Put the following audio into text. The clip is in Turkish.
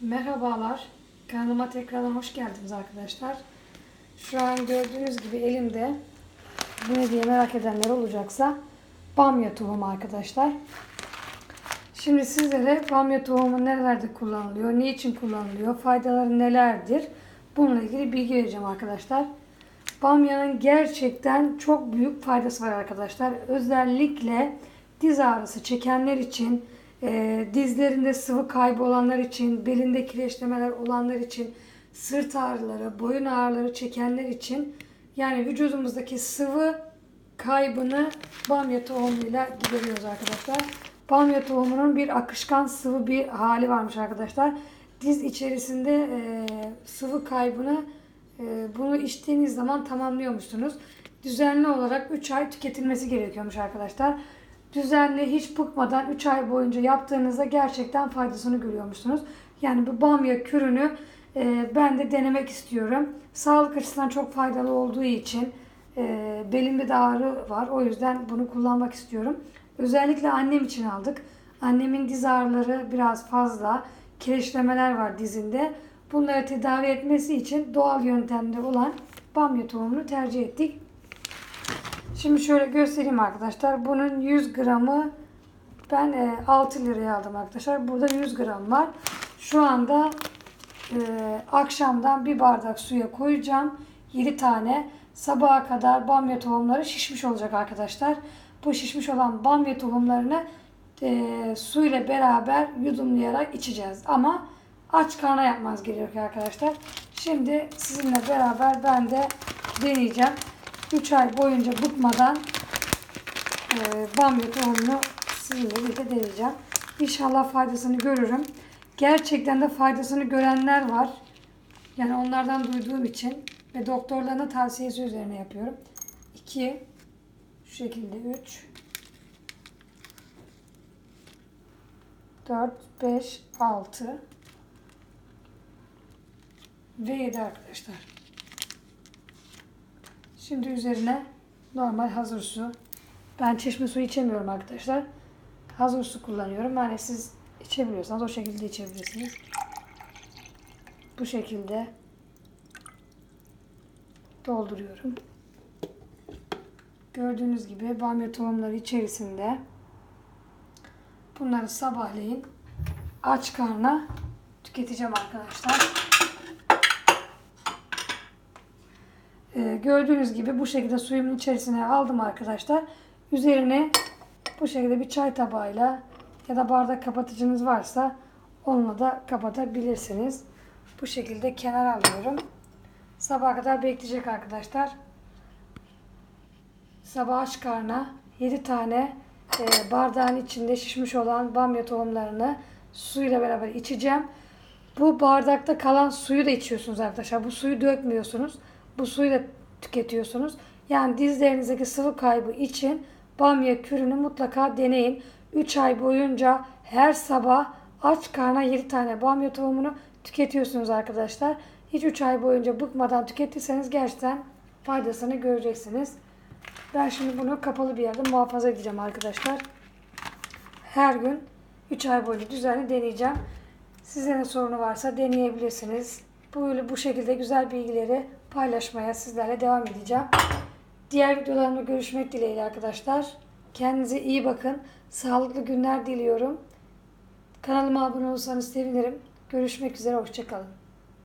Merhabalar. Kanalıma tekrardan hoş geldiniz arkadaşlar. Şu an gördüğünüz gibi elimde ne diye merak edenler olacaksa bamya tohumu arkadaşlar. Şimdi sizlere bamya tohumu nerelerde kullanılıyor, ne için kullanılıyor, faydaları nelerdir bununla ilgili bilgi vereceğim arkadaşlar. Bamyanın gerçekten çok büyük faydası var arkadaşlar. Özellikle diz ağrısı çekenler için, e, dizlerinde sıvı kaybı olanlar için, belinde kireçlemeler olanlar için, sırt ağrıları, boyun ağrıları çekenler için yani vücudumuzdaki sıvı kaybını bamya tohumuyla gideriyoruz arkadaşlar. Bamya tohumunun bir akışkan sıvı bir hali varmış arkadaşlar. Diz içerisinde e, sıvı kaybını e, bunu içtiğiniz zaman tamamlıyormuşsunuz. Düzenli olarak 3 ay tüketilmesi gerekiyormuş arkadaşlar. Düzenli hiç bıkmadan 3 ay boyunca yaptığınızda gerçekten faydasını görüyormuşsunuz. Yani bu bamya kürünü e, ben de denemek istiyorum. Sağlık açısından çok faydalı olduğu için e, belimde de ağrı var. O yüzden bunu kullanmak istiyorum. Özellikle annem için aldık. Annemin diz ağrıları biraz fazla. Kireçlemeler var dizinde. Bunları tedavi etmesi için doğal yöntemde olan bamya tohumunu tercih ettik. Şimdi şöyle göstereyim arkadaşlar. Bunun 100 gramı ben e, 6 liraya aldım arkadaşlar. Burada 100 gram var. Şu anda e, akşamdan bir bardak suya koyacağım. 7 tane. Sabaha kadar bamya tohumları şişmiş olacak arkadaşlar. Bu şişmiş olan bamya tohumlarını e, su ile beraber yudumlayarak içeceğiz. Ama aç karna yapmanız gerekiyor arkadaşlar. Şimdi sizinle beraber ben de deneyeceğim. 3 ay boyunca bıkmadan e, bamya tohumunu sizinle birlikte deneyeceğim. İnşallah faydasını görürüm. Gerçekten de faydasını görenler var. Yani onlardan duyduğum için ve doktorlarına tavsiyesi üzerine yapıyorum. 2 şu şekilde 3 4 5 6 ve 7 arkadaşlar. Şimdi üzerine normal hazır su. Ben çeşme suyu içemiyorum arkadaşlar. Hazır su kullanıyorum. Yani siz içebiliyorsanız o şekilde içebilirsiniz. Bu şekilde dolduruyorum. Gördüğünüz gibi bamya tohumları içerisinde bunları sabahleyin aç karna tüketeceğim arkadaşlar. Ee, gördüğünüz gibi bu şekilde suyumun içerisine aldım arkadaşlar. Üzerine bu şekilde bir çay tabağıyla ya da bardak kapatıcınız varsa onunla da kapatabilirsiniz. Bu şekilde kenara alıyorum. Sabaha kadar bekleyecek arkadaşlar. Sabah aç karna 7 tane e, bardağın içinde şişmiş olan bamya tohumlarını suyla beraber içeceğim. Bu bardakta kalan suyu da içiyorsunuz arkadaşlar. Bu suyu dökmüyorsunuz. Bu suyu da tüketiyorsunuz. Yani dizlerinizdeki sıvı kaybı için bamya kürünü mutlaka deneyin. 3 ay boyunca her sabah aç karna 7 tane bamya tohumunu tüketiyorsunuz arkadaşlar. Hiç 3 ay boyunca bıkmadan tüketirseniz gerçekten faydasını göreceksiniz. Ben şimdi bunu kapalı bir yerde muhafaza edeceğim arkadaşlar. Her gün 3 ay boyunca düzenli deneyeceğim. Size ne sorunu varsa deneyebilirsiniz. Böyle bu şekilde güzel bilgileri paylaşmaya sizlerle devam edeceğim. Diğer videolarımda görüşmek dileğiyle arkadaşlar. Kendinize iyi bakın. Sağlıklı günler diliyorum. Kanalıma abone olursanız sevinirim. Görüşmek üzere. Hoşçakalın.